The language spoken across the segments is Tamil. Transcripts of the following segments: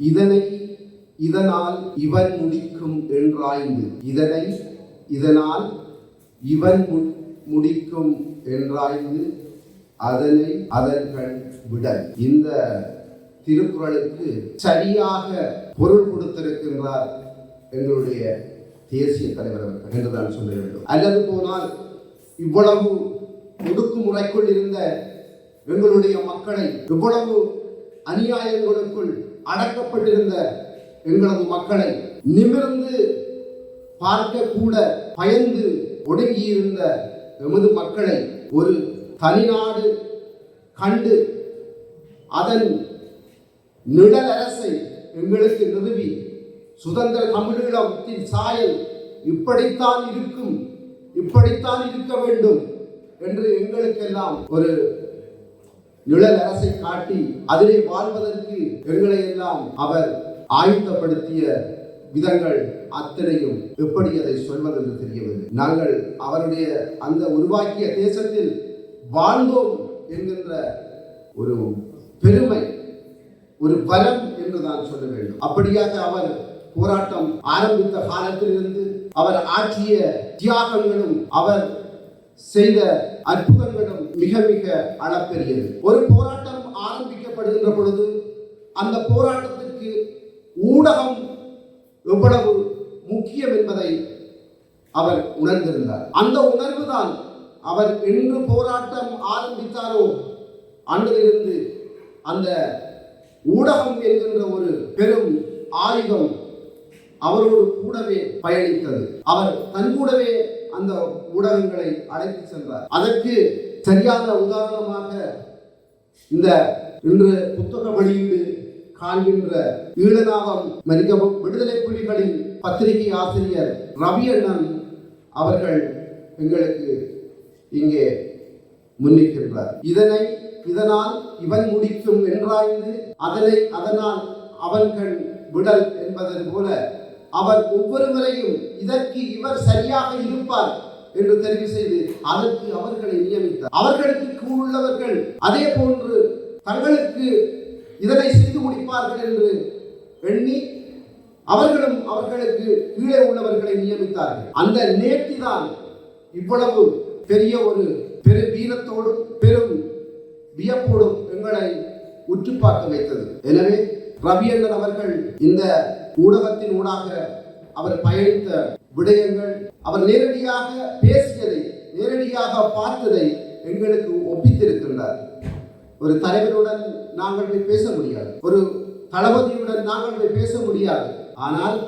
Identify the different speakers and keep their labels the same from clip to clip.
Speaker 1: இதனை இதனால் இவன் முடிக்கும் என்றாய்ந்து. இதனை இதனால் இவன் மு- முடிக்கும் என்றாய்ந்து. அதனை அதன்கள் விட. இந்த திருக்குறளுக்கு சரியாக பொருள் கொடுத்திருக்கின்றார் எங்களுடைய தேசிய தலைவர் அவர்கள் என்று நான் சொல்ல வேண்டும். அல்லது போனால் இவ்வளவு ஒடுக்குமுறைக்குள் இருந்த எங்களுடைய மக்களை இவ்வளவு அநியாயங்களுக்குள் அடக்கப்பட்டிருந்த எங்களது மக்களை நிமிர்ந்து பார்க்க கூட பயந்து ஒடுங்கியிருந்த எமது மக்களை ஒரு தனிநாடு கண்டு அதன் நிழல் அரசை எங்களுக்கு நிறுவி சுதந்திர தமிழீழத்தின் சாயல் இப்படித்தான் இருக்கும் இப்படித்தான் இருக்க வேண்டும் என்று எங்களுக்கெல்லாம் ஒரு நிழல் அரசை காட்டி அதிலே வாழ்வதற்கு எங்களை எல்லாம் அவர் ஆயுத்தப்படுத்திய விதங்கள் அத்தனையும் எப்படி அதை சொல்வதென்று தெரியவில்லை. நாங்கள் அவருடைய அந்த உருவாக்கிய தேசத்தில் வாழ்ந்தோம் என்கின்ற ஒரு பெருமை ஒரு பலம் என்று நான் சொல்ல வேண்டும். அப்படியாக அவர் போராட்டம் ஆரம்பித்த காலத்திலிருந்து அவர் ஆற்றிய தியாகங்களும் அவர் செய்த அற்புதங்களும் மிக மிக அளப்பெரியது. ஒரு போராட்டம் ஆரம்பிக்கப்படுகின்ற பொழுது அந்த போராட்டத்திற்கு ஊடகம் எவ்வளவு முக்கியம் என்பதை அவர் உணர்ந்திருந்தார். அந்த உணர்வுதான் அவர் என்று போராட்டம் ஆரம்பித்தாரோ அன்றிலிருந்து அந்த ஊடகம் என்கின்ற ஒரு பெரும் ஆயுதம் அவரோடு கூடவே பயணித்தது. அவர் தன் கூடவே அந்த ஊடகங்களை அழைத்து சென்றார். அதற்கு சரியான உதாரணமாக இந்த இன்று புத்தக வெளியீடு காண்கின்ற ஈழநாதம் மனிதவும் விடுதலை புலிகளின் பத்திரிகை ஆசிரியர் ரவி அண்ணன் அவர்கள் எங்களுக்கு இங்கே முன்னிக்கின்றார் இதனை இதனால் இவன் முடிக்கும் என்றாய்ந்து அதனை அதனால் அவன்கள் விடல் என்பதன் போல அவர் ஒவ்வொருவரையும் இதற்கு இவர் சரியாக இருப்பார் என்று தெரிவு செய்து அதற்கு அவர்களை நியமித்தார். அவர்களுக்கு கீழ் உள்ளவர்கள் அதே போன்று தங்களுக்கு இதனை செய்து முடிப்பார்கள் என்று எண்ணி அவர்களும் அவர்களுக்கு கீழே உள்ளவர்களை நியமித்தார்கள். அந்த நேர்த்திதான் இவ்வளவு பெரிய ஒரு பெரு வீரத்தோடும் பெரும் வியப்போடும் எங்களை உற்று பார்க்க வைத்தது. எனவே ரவியண்ணன் அவர்கள் இந்த ஊடகத்தின் ஊடாக அவர் பயணித்த விடயங்கள் அவர் நேரடியாக பேசியதை நேரடியாக பார்த்ததை எங்களுக்கு ஒப்பித்திருக்கின்றார். ஒரு தலைவருடன் நாங்கள் போய் பேச முடியாது. ஒரு தளபதியுடன் நாங்கள் போய் பேச முடியாது. ஆனால்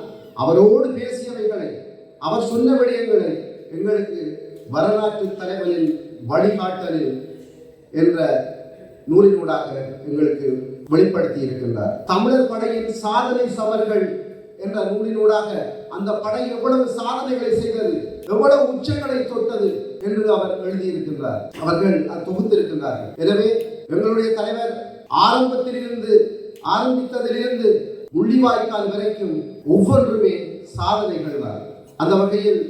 Speaker 1: அவரோடு பேசியவைகளை அவர் சொன்ன விடயங்களை எங்களுக்கு வரலாற்று தலைவரின் வழிகாட்டலில் என்ற நூலினூடாக எங்களுக்கு வெளிப்படுத்தி இருக்கின்றார் தமிழர் படையின் சாதனை சவர்கள் என்ற நூலினூடாக அந்த படை எவ்வளவு சாதனைகளை செய்தது எவ்வளவு உச்சங்களை தொட்டது என்று அவர் எழுதியிருக்கின்றார். அவர்கள் அது தொகுத்திருக்கின்றார்கள் எனவே எங்களுடைய தலைவர் ஆரம்பத்திலிருந்து ஆரம்பித்ததிலிருந்து முள்ளிவாய்க்கால் வரைக்கும் ஒவ்வொன்றுமே சாதனைகள் தான். அந்த வகையில்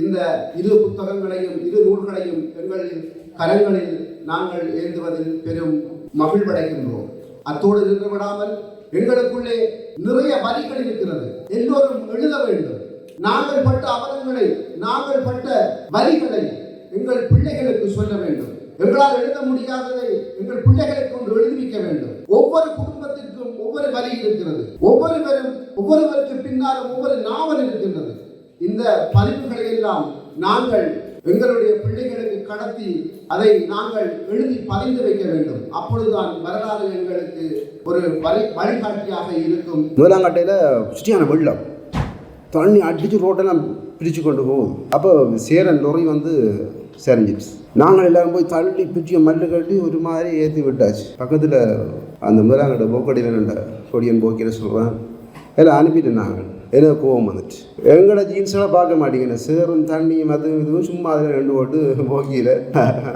Speaker 1: இந்த இரு புத்தகங்களையும் இரு நூல்களையும் எங்களின் கரங்களில் நாங்கள் ஏந்துவதில் பெரும் மகிழ்வடைகின்றோம். அத்தோடு நின்று விடாமல் எங்களுக்குள்ளே நிறைய வரிகள் இருக்கிறது. எல்லோரும் எழுத வேண்டும். நாங்கள் பட்ட அவலங்களை நாங்கள் பட்ட வரிகளை எங்கள் பிள்ளைகளுக்கு சொல்ல வேண்டும். எங்களால் எழுத முடியாததை எங்கள் பிள்ளைகளுக்கும் எழுதிவிக்க வேண்டும். ஒவ்வொரு குடும்பத்திற்கும் ஒவ்வொரு வரி இருக்கிறது. ஒவ்வொருவரும் ஒவ்வொருவருக்கு பின்னாலும் ஒவ்வொரு நாவல் இருக்கின்றது. இந்த பதிவுகளை எல்லாம் நாங்கள் எங்களுடைய பிள்ளைகளுக்கு கடத்தி அதை நாங்கள் எழுதி பதிந்து வைக்க வேண்டும். அப்பொழுதுதான் வரலாறு எங்களுக்கு ஒரு வழி வழிகாட்டியாக இருக்கும்.
Speaker 2: முதலாங்கட்டையில் சுற்றியான வெள்ளம். தண்ணி அடித்து ரோட்டெல்லாம் பிரித்து கொண்டு போகும். அப்போ சேரன் லொரி வந்து சரிஞ்சிடுச்சு. நாங்கள் எல்லாரும் போய் தள்ளி பிரிச்சு மல்லு கட்டி ஒரு மாதிரி ஏற்றி விட்டாச்சு. பக்கத்தில் அந்த முதலாங்கட்டை போக்கடியில் கொடியன் போக்கிற சொல்கிறேன் எல்லாம் அனுப்பிட்டேன் நாங்கள். எனக்கு கோவம் வந்துச்சு? எங்களோட ஜீன்ஸெல்லாம் பார்க்க மாட்டேங்கிறேன் சேரும் தண்ணியும் அதுவும் இதுவும் சும்மா அதில் ரெண்டு ஓட்டு போக்கியில்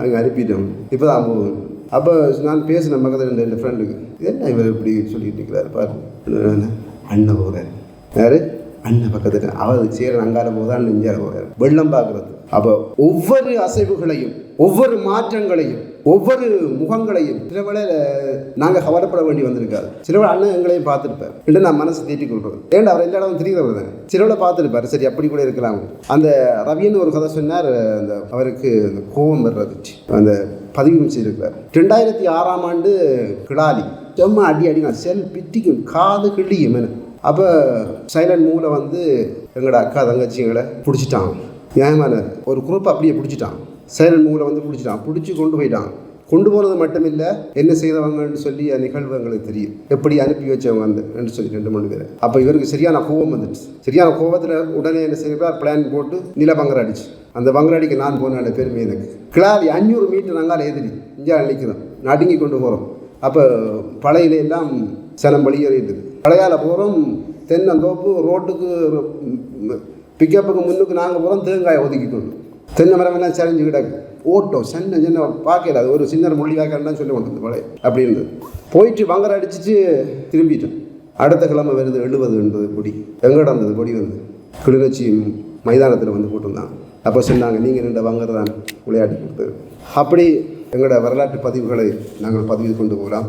Speaker 2: அங்கே அனுப்பிட்டோம். இப்போ தான் போகும். அப்போ நான் பேசினேன் பக்கத்தில் ரெண்டு என் ஃப்ரெண்டுக்கு என்ன இவர் இப்படி சொல்லிட்டு இருக்கிறாரு? பாரு. அண்ணன் போகிறாரு யாரு? அண்ணன் பக்கத்தில். அவர் சேரன் அங்கால போதான் அண்ணன் போகிறார் வெள்ளம் பார்க்குறது. அப்போ ஒவ்வொரு அசைவுகளையும் ஒவ்வொரு மாற்றங்களையும் ஒவ்வொரு முகங்களையும் சில வேளை நாங்கள் கவலைப்பட வேண்டி வந்திருக்காது. சில வேளை அண்ணன் எங்களையும் பார்த்துருப்பேன் என்று நான் மனசு தீட்டிக் கொள்றது ஏன்டா அவர் எல்லா இடமும் தெரிகிறவர் தான்? சில வேளை பார்த்துருப்பார். சரி அப்படி கூட இருக்கலாம். அந்த ரவின்னு ஒரு கதை சொன்னார். அந்த அவருக்கு அந்த கோபம் வர்றது. அந்த பதிவு செய்திருக்கிறார் ரெண்டாயிரத்தி ஆறாம் ஆண்டு கிளாலி செம்ம அடி அடி நான் செல் பிட்டிக்கும் காது கிள்ளியும் என்ன. அப்போ சைலண்ட் மூவில் வந்து எங்களோட அக்கா தங்கச்சிங்களை பிடிச்சிட்டான். நியாயமான ஒரு குரூப் அப்படியே பிடிச்சிட்டான். சைலண்ட் மூல வந்து பிடிச்சிட்டான். பிடிச்சி கொண்டு போயிட்டான். கொண்டு போனது மட்டும் இல்லை என்ன செய்தவங்கன்னு சொல்லி நிகழ்வு எங்களுக்கு தெரியும். எப்படி அனுப்பி வச்சவங்க அந்த என்று சொல்லி ரெண்டு மூணு பேர். அப்போ இவருக்கு சரியான கோபம் வந்துடுச்சு. சரியான கோபத்தில் உடனே என்ன செய்யறார் பிளான் போட்டு நில பங்கராடிச்சு அந்த பங்கராடிக்கு நான் போன பெருமை எனக்கு. கிளாரி அஞ்சூறு மீட்டர் நாங்கள் எதிரி இங்கே நிற்கிறோம் நடுங்கி கொண்டு போகிறோம் அப்போ பழையில எல்லாம் சனம் வெளியேறிட்டுது பழையால போகிறோம் தென்னந்தோப்பு ரோட்டுக்கு பிக்கப்புக்கு முன்னுக்கு நாங்கள் போகிறோம் தேங்காயை ஒதுக்கி தென்னை மரமெல்லாம் சரிஞ்சு கிடக்கு. ஓட்டோ சின்ன சின்ன பார்க்கல. அது ஒரு சின்ன மொழி சொல்லி கொண்டு போல. அப்படி இருந்தது. போயிட்டு வங்கர அடிச்சிட்டு திரும்பிட்டோம். அடுத்த கிழமை வருது எழுபது எண்பது பொடி எங்கட வந்தது? பொடி வந்து கிளிநொச்சி மைதானத்தில் வந்து போட்டிருந்தாங்க. அப்போ சொன்னாங்க நீங்கள் ரெண்டு வங்கர் தான் விளையாட்டு கொடுத்தது அப்படி எங்களோட வரலாற்று பதிவுகளை நாங்கள் பதிவு கொண்டு போகலாம்